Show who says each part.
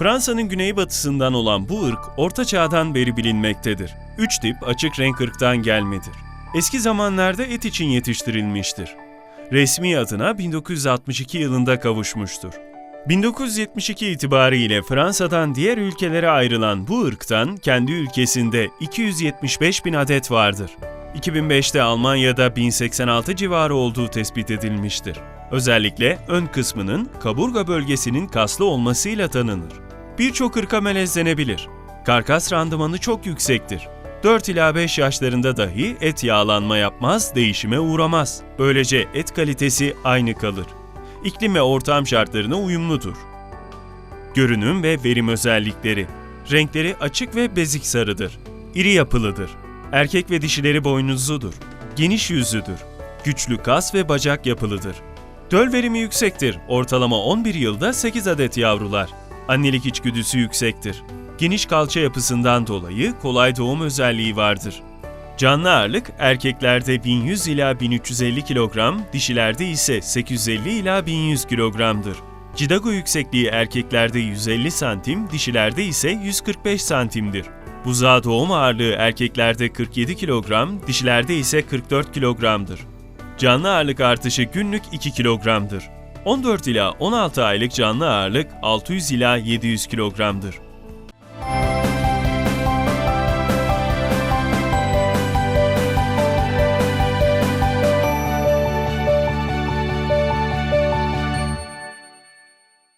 Speaker 1: Fransa'nın güneybatısından olan bu ırk Orta Çağ'dan beri bilinmektedir. Üç tip açık renk ırktan gelmedir. Eski zamanlarda et için yetiştirilmiştir. Resmi adına 1962 yılında kavuşmuştur. 1972 itibariyle Fransa'dan diğer ülkelere ayrılan bu ırktan kendi ülkesinde 275 bin adet vardır. 2005'te Almanya'da 1086 civarı olduğu tespit edilmiştir. Özellikle ön kısmının kaburga bölgesinin kaslı olmasıyla tanınır. Birçok ırka melezlenebilir. Karkas randımanı çok yüksektir. 4 ila 5 yaşlarında dahi et yağlanma yapmaz, değişime uğramaz. Böylece et kalitesi aynı kalır. İklim ve ortam şartlarına uyumludur. Görünüm ve verim özellikleri. Renkleri açık ve bezik sarıdır. İri yapılıdır. Erkek ve dişileri boynuzludur. Geniş yüzlüdür. Güçlü kas ve bacak yapılıdır. Döl verimi yüksektir. Ortalama 11 yılda 8 adet yavrular. Annelik içgüdüsü yüksektir. Geniş kalça yapısından dolayı kolay doğum özelliği vardır. Canlı ağırlık erkeklerde 1100 ila 1350 kilogram, dişilerde ise 850 ila 1100 kilogramdır. Cidago yüksekliği erkeklerde 150 santim, dişilerde ise 145 santimdir. Buzağı doğum ağırlığı erkeklerde 47 kilogram, dişilerde ise 44 kilogramdır. Canlı ağırlık artışı günlük 2 kilogramdır. 14 ila 16 aylık canlı ağırlık 600 ila 700 kilogramdır.